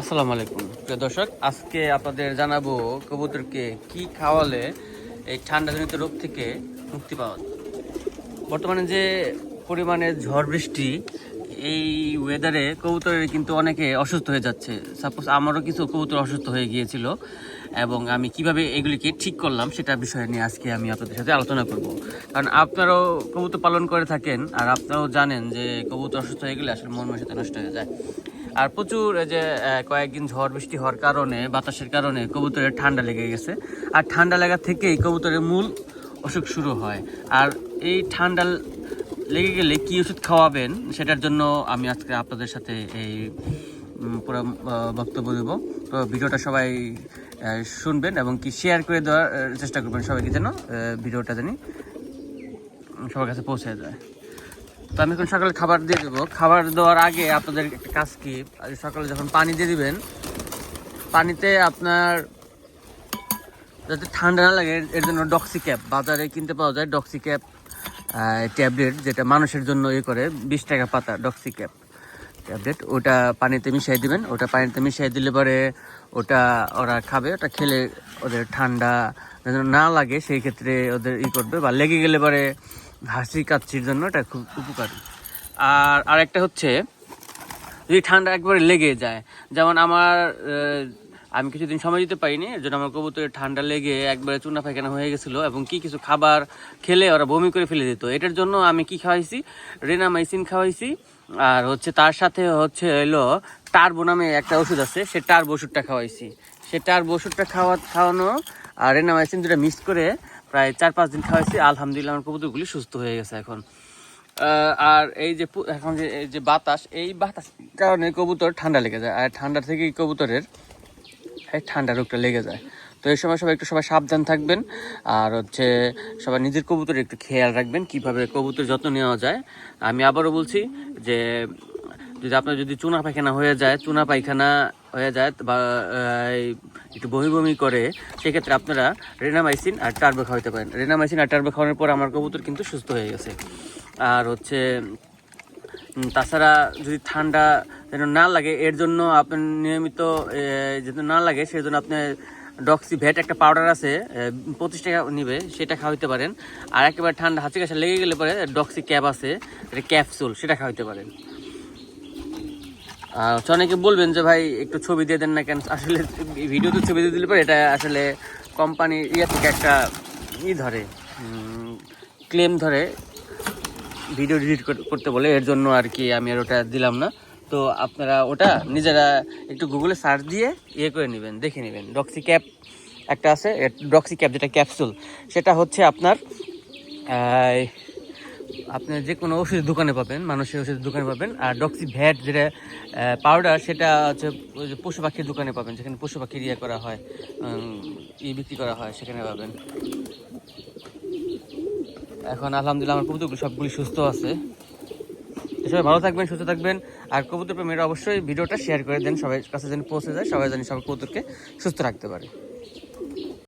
আসসালামু আলাইকুম। প্রিয় দর্শক, আজকে আপনাদের জানাব কবুতরকে কি খাওয়ালে এই ঠান্ডাজনিত রোগ থেকে মুক্তি পাওয়া। বর্তমানে যে পরিমাণে ঝড় বৃষ্টি, এই ওয়েদারে কবুতরের কিন্তু অনেকে অসুস্থ হয়ে যাচ্ছে। সাপোজ আমারও কিছু কবুতর অসুস্থ হয়ে গিয়েছিল এবং আমি কীভাবে এগুলিকে ঠিক করলাম সেটা বিষয় নিয়ে আজকে আমি আপনাদের সাথে আলোচনা করব। কারণ আপনারাও কবুতর পালন করে থাকেন আর আপনারাও জানেন যে কবুতর অসুস্থ হয়ে গেলে আসলে মন সাথে নষ্ট হয়ে যায়। আর প্রচুর এই যে কয়েকদিন ঝড় বৃষ্টি হওয়ার কারণে, বাতাসের কারণে কবুতরের ঠান্ডা লেগে গেছে। আর ঠান্ডা লাগা থেকেই কবুতরের মূল অসুখ শুরু হয়। আর এই ঠান্ডা লেগে গেলে কি ওষুধ খাওয়াবেন, সেটার জন্য আমি আজকে আপনাদের সাথে এই পুরো বক্তব্য দেবো। তো ভিডিওটা সবাই শুনবেন এবং কি শেয়ার করে দেওয়ার চেষ্টা করবেন সবাইকে যেন ভিডিওটা জানি সবার কাছে পৌঁছে যায়। তো আমি এখন সকালে খাবার দিয়ে দেবো। খাবার দেওয়ার আগে আপনাদের একটা কাজ কি? সকালে যখন পানি দিয়ে দিবেন, পানিতে আপনার যাতে ঠান্ডা না লাগে, এর- জন্য ডক্সি ক্যাপ বাজারে কিনতে পাওয়া যায় ডক্সি ক্যাপ ট্যাবলেট যেটা মানুষের জন্য ইয়ে করে, বিশ টাকা পাতা ডক্সি ক্যাপ ট্যাবলেট ওটা পানিতে মিশিয়ে দিবেন। ওটা পানিতে মিশিয়ে দিলে পরে ওটা ওরা খাবে। ওটা খেলে ওদের ঠান্ডা যেন না লাগে, সেই ক্ষেত্রে ওদের ই করবে। বা লেগে গেলে পরে হাসি কাচ্ছির জন্য এটা খুব উপকারী। আর আরেকটা হচ্ছে, যদি ঠান্ডা একবারে লেগে যায়, যেমন আমার আমি কিছুদিন সময় দিতে পারিনি, এর জন্য আমার কবুতরের ঠান্ডা লেগে একবারে চুনা পায়খানা হয়ে গেছিল এবং কি কিছু খাবার খেলে ওরা বমি করে ফেলে দিত। এটার জন্য আমি কি খাওয়াইছি? রেনামাইসিন খাওয়াইছি। আর হচ্ছে তার সাথে হচ্ছে হলো টার্বো নামে একটা ওষুধ আছে, সে টার্বো ওষুধটা খাওয়াইছি। সে টার্বো ওষুধটা খাওয়া, খাওয়ানো আর রেনামাইসিন দুটা মিক্স করে প্রায় চার পাঁচ দিন খাওয়াইছি, আলহামদুলিল্লাহ আমার কবুতরগুলি সুস্থ হয়ে গেছে এখন। আর এই যে এখন যে এই যে বাতাস, এই বাতাস কারণে কবুতর ঠান্ডা লেগে যায়। আর ঠান্ডা থেকে কবুতরের এই ঠান্ডা রোগটা লেগে যায়। তো এই সময় সবাই একটু সবাই সাবধান থাকবেন। আর হচ্ছে সবাই নিজের কবুতরের একটু খেয়াল রাখবেন, কীভাবে কবুতর যত্ন নেওয়া যায়। আমি আবারও বলছি যে, যদি আপনার যদি চুনা পায়খানা হয়ে যায়, চুনা পায়খানা হয়ে যায়, বা একটু বমি বমি করে, সেক্ষেত্রে আপনারা রেনামাইসিন আর টার্বো খাওয়াতে পারেন। রেনামাইসিন আর টার্বো খাওয়ানোর পর আমার কবুতর কিন্তু সুস্থ হয়ে গেছে। আর হচ্ছে তাছাড়া যদি ঠান্ডা যেন না লাগে, এর জন্য আপনার নিয়মিত যেন না লাগে সেই জন্য আপনি ডক্সি ভ্যাট একটা পাউডার আছে পঁচিশ টাকা নিবে, সেটা খাওয়াইতে পারেন। আর একেবারে ঠান্ডা হাঁচি কাছে লেগে গেলে পরে ডক্সি ক্যাপ আছে ক্যাপসুল, সেটা খাওয়াইতে পারেন। আর হচ্ছে অনেকে বলবেন যে ভাই, একটু ছবি দিয়ে দেন না কেন? আসলে ভিডিওতে ছবি দিয়ে দিলে পরে এটা আসলে কোম্পানির ইয়ে থেকে একটা ই ধরে ক্লেম ধরে ভিডিও এডিট করতে বলে। এর জন্য আর কি আমি আর ওটা দিলাম না। তো আপনারা ওটা নিজেরা একটু গুগলে সার্চ দিয়ে ইয়ে করে নেবেন, দেখে নেবেন। ডক্সি ক্যাপ একটা আছে ডক্সি ক্যাপ যেটা ক্যাপসুল সেটা হচ্ছে আপনার আপনি যে কোনো ওষুধের দোকানে পাবেন, মানুষের ওষুধের দোকানে পাবেন। আর ডক্সি ভ্যাট যেটা পাউডার সেটা হচ্ছে ওই যে পশু পাখির দোকানে পাবেন, যেখানে পশু পাখির ইয়ে করা হয় ই বিক্রি করা হয়, সেখানে পাবেন। এখন আলহামদুলিল্লাহ আমার কবুতরগুলো সবগুলি সুস্থ আছে। সবাই ভালো থাকবেন, সুস্থ থাকবেন। আর কবুতর প্রেমীরা অবশ্যই ভিডিওটা শেয়ার করে দেন, সবাই কাছে যেন পৌঁছে যায়, সবাই জানি সব কবুতরকে সুস্থ রাখতে পারে।